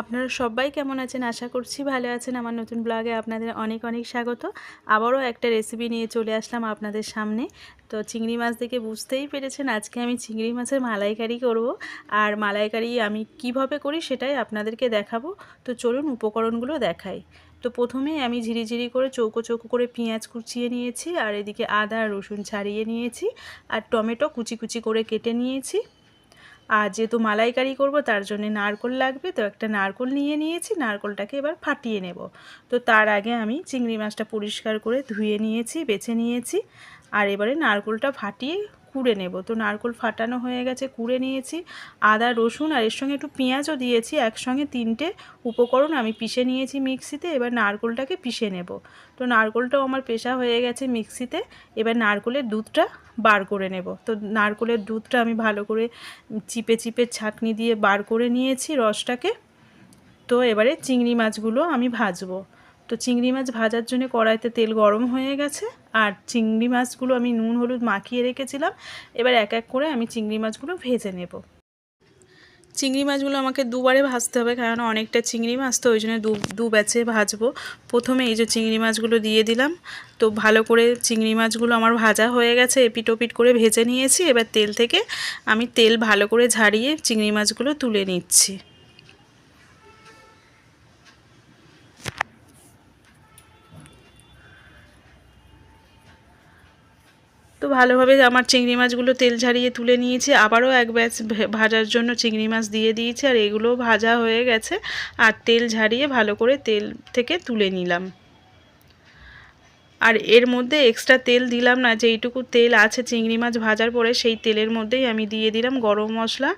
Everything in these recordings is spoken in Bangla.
আপনারা সবাই কেমন আছেন? আশা করছি ভালো আছেন। আমার নতুন ব্লগে আপনাদের অনেক অনেক স্বাগত। আবারও একটা রেসিপি নিয়ে চলে আসলাম আপনাদের সামনে। তো চিংড়ি মাছ দেখে বুঝতেই পেরেছেন, আজকে আমি চিংড়ি মাছের মালাইকারি করব। আর মালাইকারি আমি কীভাবে করি সেটাই আপনাদেরকে দেখাবো। তো চলুন উপকরণগুলো দেখাই। তো প্রথমে আমি ঝিরিঝিরি করে চৌকো চৌকো করে পেঁয়াজ কুচিয়ে নিয়েছি। আর এদিকে আদা রসুন ছাড়িয়ে নিয়েছি। আর টমেটো কুচি কুচি করে কেটে নিয়েছি। আর যেহেতু মালাইকারি করব, তার জন্য নারকোল লাগবে। তো একটা নারকোল নিয়ে নিয়েছি, নারকোলটাকে এবার ফাটিয়ে নেব। তো তার আগে আমি চিংড়ি মাছটা পরিষ্কার করে ধুয়ে নিয়েছি, বেছে নিয়েছি। আর এবারে নারকোলটা ফাটিয়ে কুড়ে নেব। তো নারকোল ফাটানো হয়ে গেছে, কুড়ে নিয়েছি। আদা, রসুন আর এর সঙ্গে একটু পেঁয়াজও দিয়েছি, একসঙ্গে তিনটে উপকরণ আমি পিষে নিয়েছি মিক্সিতে। এবার নারকোলটাকে পিষে নেব। তো নারকোলটাও আমার পেশা হয়ে গেছে মিক্সিতে। এবার নারকোলের দুধটা বার করে নেব। তো নারকোলের দুধটা আমি ভালো করে চিপে চিপে ছাঁকনি দিয়ে বার করে নিয়েছি রসটাকে। তো এবারে চিংড়ি মাছগুলো আমি ভাজবো। তো চিংড়ি মাছ ভাজার জন্য কড়াইতে তেল গরম হয়ে গেছে, আর চিংড়ি মাছগুলো আমি নুন হলুদ মাখিয়ে রেখেছিলাম। এবার এক এক করে আমি চিংড়ি মাছগুলো ভেজে নেব। চিংড়ি মাছগুলো আমাকে দুবারে ভাজতে হবে, কারণ অনেকটা চিংড়ি মাছ, তো ওই জন্য দু দু ব্যাচে ভাজবো। প্রথমে এই যে চিংড়ি মাছগুলো দিয়ে দিলাম, তো ভালো করে চিংড়ি মাছগুলো আমার ভাজা হয়ে গেছে এপিট ওপিট করে ভেজে নিয়েছি। এবার তেল থেকে আমি তেল ভালো করে ঝাড়িয়ে চিংড়ি মাছগুলো তুলে নিচ্ছি। তো ভালোভাবে আমার চিংড়ি মাছগুলো তেল ঝারিয়ে তুলে নিয়েছি। আবারও এক ব্যাচ ভাজার জন্য চিংড়ি মাছ দিয়ে দিয়েছি আর এগুলো ভাজা হয়ে গেছে আর তেল ঝারিয়ে ভালো করে তেল থেকে তুলে নিলাম। আর এর মধ্যে এক্সট্রা তেল দিলাম না যে এইটুকু তেল আছে চিংড়ি মাছ ভাজার পরে সেই তেলের মধ্যেই আমি দিয়ে দিলাম গরম মশলা,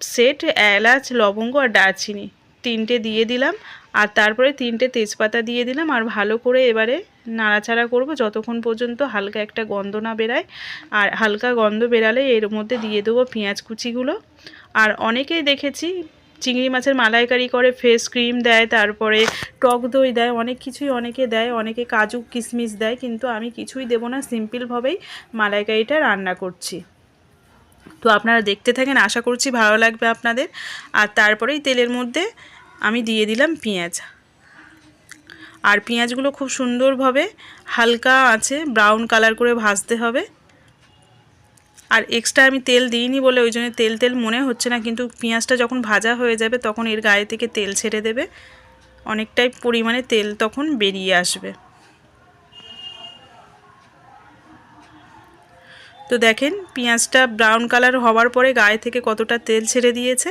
সেট, এলাচ, লবঙ্গ আর দারচিনি। তিনটে দিয়ে দিলাম, আর তারপরে তিনটে তেজপাতা দিয়ে দিলাম, আর ভালো করে এবারে নাড়াচাড়া করব যতক্ষণ পর্যন্ত হালকা একটা গন্ধ না বেরায়। আর হালকা গন্ধ বেরালে এর মধ্যে দিয়ে দেবো পেঁয়াজ কুচিগুলো। আর অনেকেই দেখেছি চিংড়ি মাছের মালাইকারি করে, ফেস ক্রিম দেয়, তারপরে টক দই দেয়, অনেক কিছুই অনেকে দেয়, অনেকে কাজু কিশমিশ দেয়, কিন্তু আমি কিছুই দেবো না, সিম্পলভাবেই মালাইকারিটা রান্না করছি। তো আপনারা দেখতে থাকেন, আশা করছি ভালো লাগবে আপনাদের। আর তারপরেই তেলের মধ্যে আমি দিয়ে দিলাম পেঁয়াজ। আর পেঁয়াজগুলো খুব সুন্দরভাবে হালকা আছে ব্রাউন কালার করে ভাজতে হবে। আর এক্সট্রা আমি তেল দিইনি বলে ওই জন্য তেল তেল মনে হচ্ছে না, কিন্তু পেঁয়াজটা যখন ভাজা হয়ে যাবে তখন এর গায়ে থেকে তেল ছেড়ে দেবে। অনেকটাই পরিমাণে তেল তখন বেরিয়ে আসবে। তো দেখেন, পেঁয়াজটা ব্রাউন কালার হওয়ার পরে গায়ে থেকে কতটা তেল ছেড়ে দিয়েছে।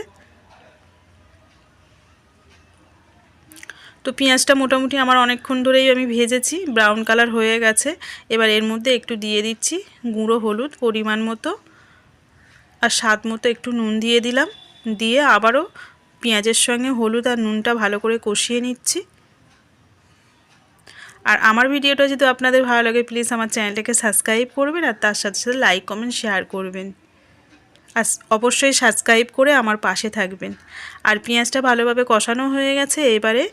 তো পেঁয়াজটা মোটামুটি আমার অনেকক্ষণ ধরেই আমি ভেজেছি ব্রাউন কালার হয়ে গেছে। এবার এর মধ্যে একটু দিয়ে দিচ্ছি গুঁড়ো হলুদ পরিমাণ মতো আর স্বাদ মতো একটু নুন দিয়ে দিলাম। দিয়ে আবারও পেঁয়াজের সঙ্গে হলুদ আর নুনটা ভালো করে কষিয়ে নিচ্ছি। আর আমার ভিডিওটা যদি আপনাদের ভালো লাগে প্লিজ আমার চ্যানেলটাকে সাবস্ক্রাইব করবেন আর তার সাথে সাথে লাইক কমেন্ট শেয়ার করবেন। আর অবশ্যই সাবস্ক্রাইব করে আমার পাশে থাকবেন। আর পেঁয়াজটা ভালোভাবে কষানো হয়ে গেছে। এবারে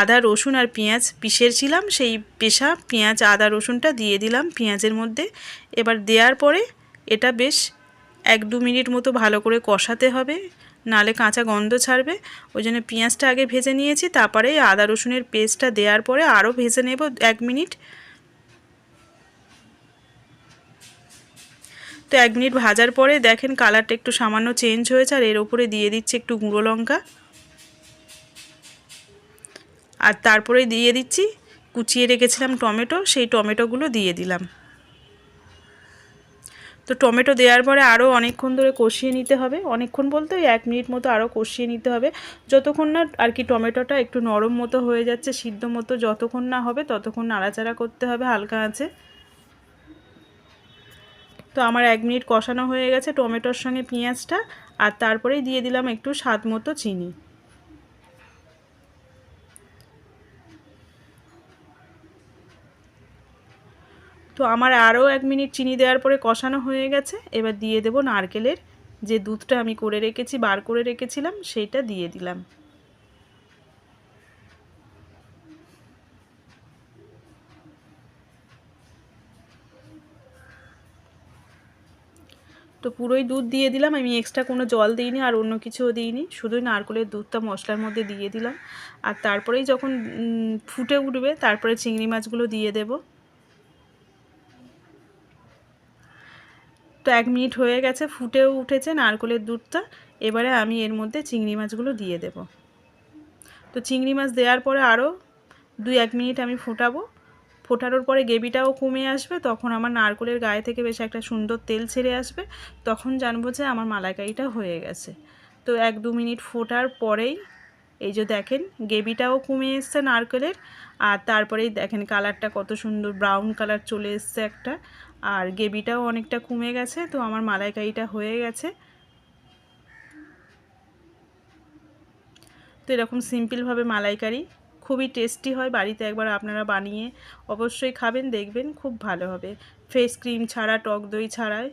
আদা, রসুন আর পেঁয়াজ পিষেছিলাম। সেই পেশা পেঁয়াজ, আদা, রসুনটা দিয়ে দিলাম পেঁয়াজের মধ্যে। এবার দেওয়ার পরে এটা বেশ এক দু মিনিট মতো ভালো করে কষাতে হবে। নালে কাঁচা গন্ধ ছাড়বে। ওই জন্য পেঁয়াজটা আগে ভেজে নিয়েছি, তারপরে আদা রসুনের পেস্টটা দেওয়ার পরে আরও ভেজে নেব এক মিনিট। তো এক মিনিট ভাজার পরে দেখেন কালারটা একটু সামান্য চেঞ্জ হয়েছে, আর এর ওপরে দিয়ে দিচ্ছি একটু গুঁড়ো লঙ্কা। আর তারপরে দিয়ে দিচ্ছি, কুচিয়ে রেখেছিলাম টমেটো, সেই টমেটোগুলো দিয়ে দিলাম। তো টমেটো দেওয়ার পরে আরও অনেকক্ষণ ধরে কষিয়ে নিতে হবে। অনেকক্ষণ বলতে ওই এক মিনিট মতো আরও কষিয়ে নিতে হবে। যতক্ষণ না আর কি টমেটোটা একটু নরম মতো হয়ে যাচ্ছে, সিদ্ধ মতো যতক্ষণ না হবে ততক্ষণ নাড়াচাড়া করতে হবে হালকা আছে তো আমার এক মিনিট কষানো হয়ে গেছে টমেটোর সঙ্গে পেঁয়াজটা, আর তারপরেই দিয়ে দিলাম একটু স্বাদ মতো চিনি। তো আমার আরও এক মিনিট চিনি দেওয়ার পরে কষানো হয়ে গেছে। এবার দিয়ে দেব নারকেলের যে দুধটা আমি করে রেখেছি, বার করে রেখেছিলাম, সেইটা দিয়ে দিলাম। তো পুরোই দুধ দিয়ে দিলাম। আমি এক্সট্রা কোনো জল দিইনি আর অন্য কিছুও দিইনি। শুধুই নারকেলের দুধটা মশলার মধ্যে দিয়ে দিলাম। আর তারপরেই যখন ফুটে উঠবে, তারপরে চিংড়ি মাছগুলো দিয়ে দেব। তো এক মিনিট হয়ে গেছে ফুটেও উঠেছে নারকেলের দুধটা। এবারে আমি এর মধ্যে চিংড়ি মাছগুলো দিয়ে দেব। তো চিংড়ি মাছ দেওয়ার পরে আরও দুই এক মিনিট আমি ফোটাবো। ফোটানোর পরে গ্রেভিটাও কমে আসবে, তখন আমার নারকেলের গায়ে থেকে বেশ একটা সুন্দর তেল ছেড়ে আসবে। তখন জানব যে আমার মালাইকারিটা হয়ে গেছে। তো এক দু মিনিট ফোটার পরেই এই যে দেখেন, গ্রেভিটাও কমে এসছে নারকেলের। আর তারপরেই দেখেন কালারটা কত সুন্দর, ব্রাউন কালার চলে এসছে একটা। আর গ্রেভিটাও অনেকটা কমে গেছে, তো আমার মালাইকারিটা হয়ে গেছে। তো এরকম সিম্পলভাবে মালাইকারি খুবই টেস্টি হয় বাড়িতে একবার আপনারা বানিয়ে অবশ্যই খাবেন, দেখবেন খুব ভালো হবে। ফেস ক্রিম ছাড়া, টক দই ছাড়াই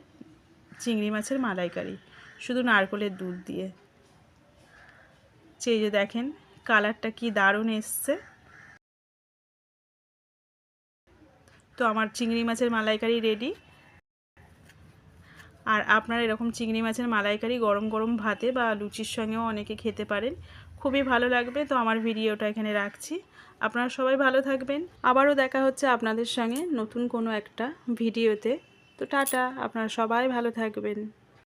চিংড়ি মাছের মালাইকারি, শুধু নারকেলের দুধ দিয়ে। চেয়ে দেখেন, কালারটা কি দারুণ এসছে। তো আমার চিংড়ি মাছের মালাইকারি রেডি আর আপনার এরকম চিংড়ি মাছের মালাইকারি গরম গরম ভাতে বা লুচির সঙ্গেও অনেকে খেতে পারেন। খুবই ভালো লাগবে, তো আমার ভিডিওটা এখানে রাখছি। আপনারা সবাই ভালো থাকবেন। আবারও দেখা হচ্ছে আপনাদের সঙ্গে নতুন কোনো একটা ভিডিওতে। তো টাটা, আপনারা সবাই ভালো থাকবেন।